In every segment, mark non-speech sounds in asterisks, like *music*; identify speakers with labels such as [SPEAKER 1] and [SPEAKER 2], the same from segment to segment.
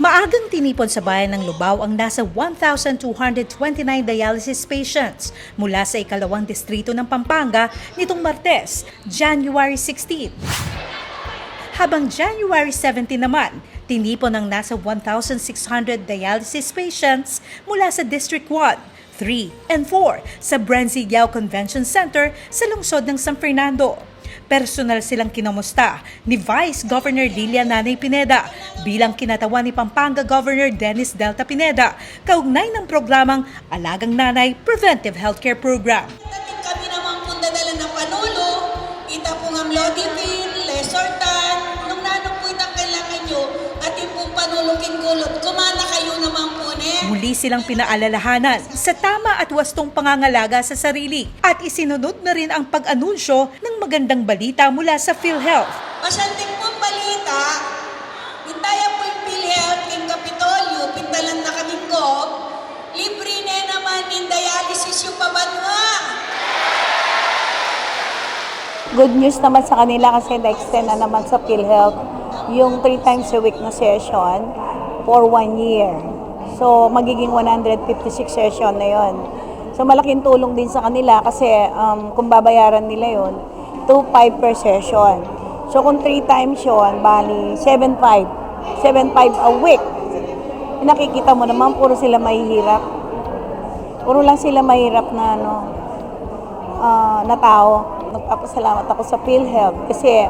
[SPEAKER 1] Maagang tinipon sa bayan ng Lubao ang nasa 1,229 dialysis patients mula sa ikalawang distrito ng Pampanga nitong Martes, January 16. Habang January 17 naman, tinipon ang nasa 1,600 dialysis patients mula sa District 1, 3, and 4 sa Branzigiao Convention Center sa lungsod ng San Fernando. Personal silang kinamusta ni Vice Governor Lilia Nanay Pineda bilang kinatawan ni Pampanga Governor Dennis Delta Pineda kaugnay ng programang Alagang Nanay Preventive Healthcare Program. Muli silang pinaalalahanan sa tama at wastong pangangalaga sa sarili at isinunod na rin ang pag-anunsyo ng magandang balita mula sa PhilHealth.
[SPEAKER 2] Masyading pong balita, hintaya po yung PhilHealth, yung Kapitolyo, pintalan na kaming ko, libre na naman yung dialysis yung pabanwa.
[SPEAKER 3] Good news naman sa kanila kasi na-extend na naman sa PhilHealth yung 3 times a week na session for one year. So, magiging 156 session na yon. So, malaking tulong din sa kanila kasi um, kung babayaran nila yon 2.5 per session. So, kung 3 times yon bali 7.5. 7.5 a week. Nakikita mo naman, puro sila mahihirap. Puro lang sila mahirap na ano, ah, na tao. Nagpapasalamat ako sa PhilHealth kasi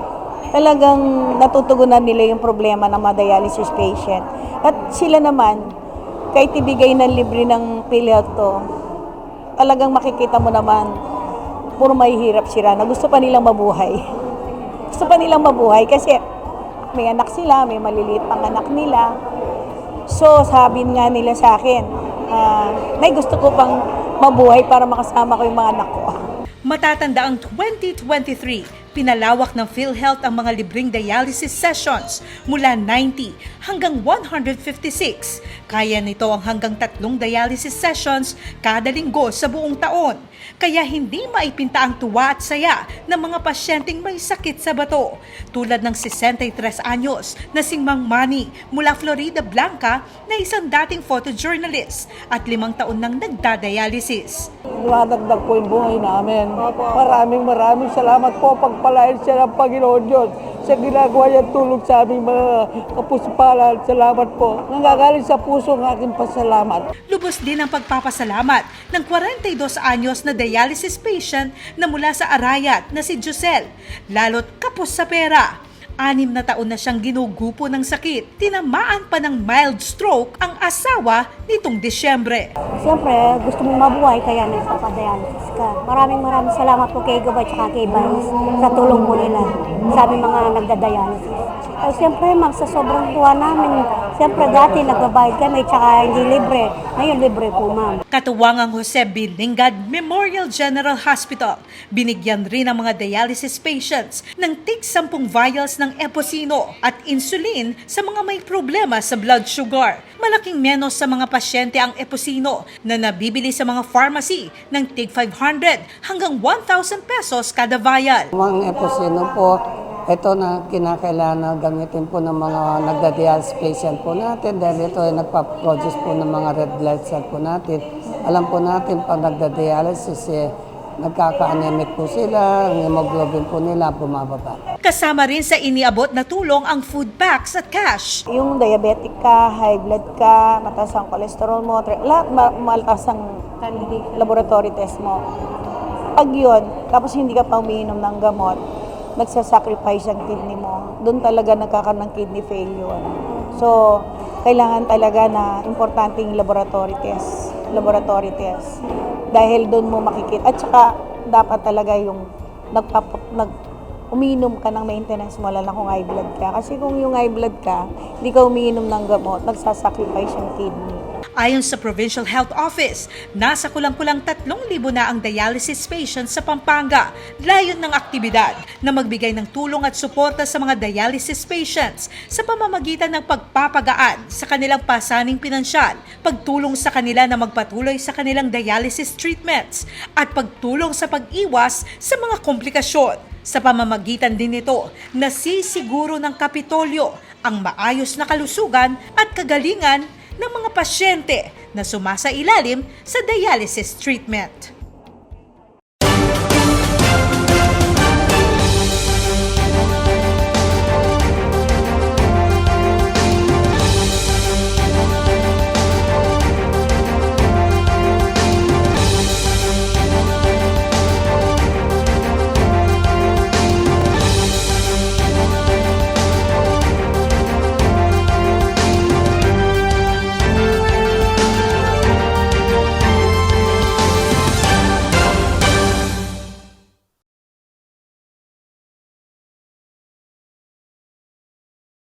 [SPEAKER 3] talagang natutugunan nila yung problema ng mga dialysis patient. At sila naman, kahit ibigay ng libre ng PhilHealth to, talagang makikita mo naman, puro mahihirap sila na gusto pa nilang mabuhay. *laughs* Gusto pa nilang mabuhay kasi may anak sila, may maliliit pang anak nila. So, sabi nga nila sa akin, ah, may gusto ko pang mabuhay para makasama ko yung mga anak ko.
[SPEAKER 1] Matatanda ang 2023, pinalawak ng PhilHealth ang mga libreng dialysis sessions mula 90 hanggang 156. Kaya nito ang hanggang tatlong dialysis sessions kada linggo sa buong taon. Kaya hindi maipinta ang tuwa at saya ng mga pasyenteng may sakit sa bato. Tulad ng 63 anyos na si Mang Manny mula Florida Blanca na isang dating photojournalist at limang taon nang nagdadialysis.
[SPEAKER 4] Dumadagdag po yung buhay namin. Maraming maraming salamat po pagpalain siya ng Panginoon Diyos sa ginagawa niya tulong sa aming mga kapuspala. Salamat po. Nangagaling sa puso ang aking pasalamat.
[SPEAKER 1] Lubos din ang pagpapasalamat ng 42 anyos na dialysis patient na mula sa Arayat na si Josel, lalo't kapos sa pera. Anim na taon na siyang ginugupo ng sakit. Tinamaan pa ng mild stroke ang asawa nitong Disyembre.
[SPEAKER 3] Siyempre, gusto mong mabuhay kaya nagpapadialysis ka. Maraming maraming salamat po kay Gabay at kay Vice sa tulong po nila sa aming mga nagdadialysis. Ay, siyempre, ma'am, sa sobrang tuwa namin, siyempre dati nagbabayad kami tsaka hindi libre. Ngayon libre po, ma'am.
[SPEAKER 1] Katuwangang Jose B. Lingad Memorial General Hospital. Binigyan rin ang mga dialysis patients ng tig 10 vials ng Eposino at insulin sa mga may problema sa blood sugar. Malaking menos sa mga pasyente ang Eposino na nabibili sa mga pharmacy ng tig 500 hanggang 1,000 pesos kada vial.
[SPEAKER 4] Mga eposino po, ito na kinakailangan na gamitin po ng mga nagda-dialysis patient po natin dahil ito ay nagpa-produce po ng mga red blood cell po natin. Alam po natin pag nagda-dialysis eh, nagkaka-anemic po sila, ang hemoglobin po nila bumababa.
[SPEAKER 1] Kasama rin sa iniabot na tulong ang food packs at cash.
[SPEAKER 3] Yung diabetic ka, high blood ka, mataas ang cholesterol mo, lahat ma- mataas ang laboratory test mo. Pag yun, tapos hindi ka pa umiinom ng gamot, nagsasacrifice ang kidney mo. Doon talaga nagkakaroon ng kidney failure. So, kailangan talaga na importante yung laboratory test. Laboratory test. Dahil doon mo makikita. At saka, dapat talaga yung nagpap nag umiinom ka ng maintenance mo, lalo kung high blood ka. Kasi kung yung high blood ka, hindi ka umiinom ng gamot, nagsasacrifice yung kidney.
[SPEAKER 1] Ayon sa Provincial Health Office, nasa kulang-kulang 3,000 na ang dialysis patients sa Pampanga. Layon ng aktibidad na magbigay ng tulong at suporta sa mga dialysis patients sa pamamagitan ng pagpapagaan sa kanilang pasaning pinansyal, pagtulong sa kanila na magpatuloy sa kanilang dialysis treatments, at pagtulong sa pag-iwas sa mga komplikasyon. Sa pamamagitan din nito, nasisiguro ng Kapitolyo ang maayos na kalusugan at kagalingan ng mga pasyente na sumasailalim sa dialysis treatment.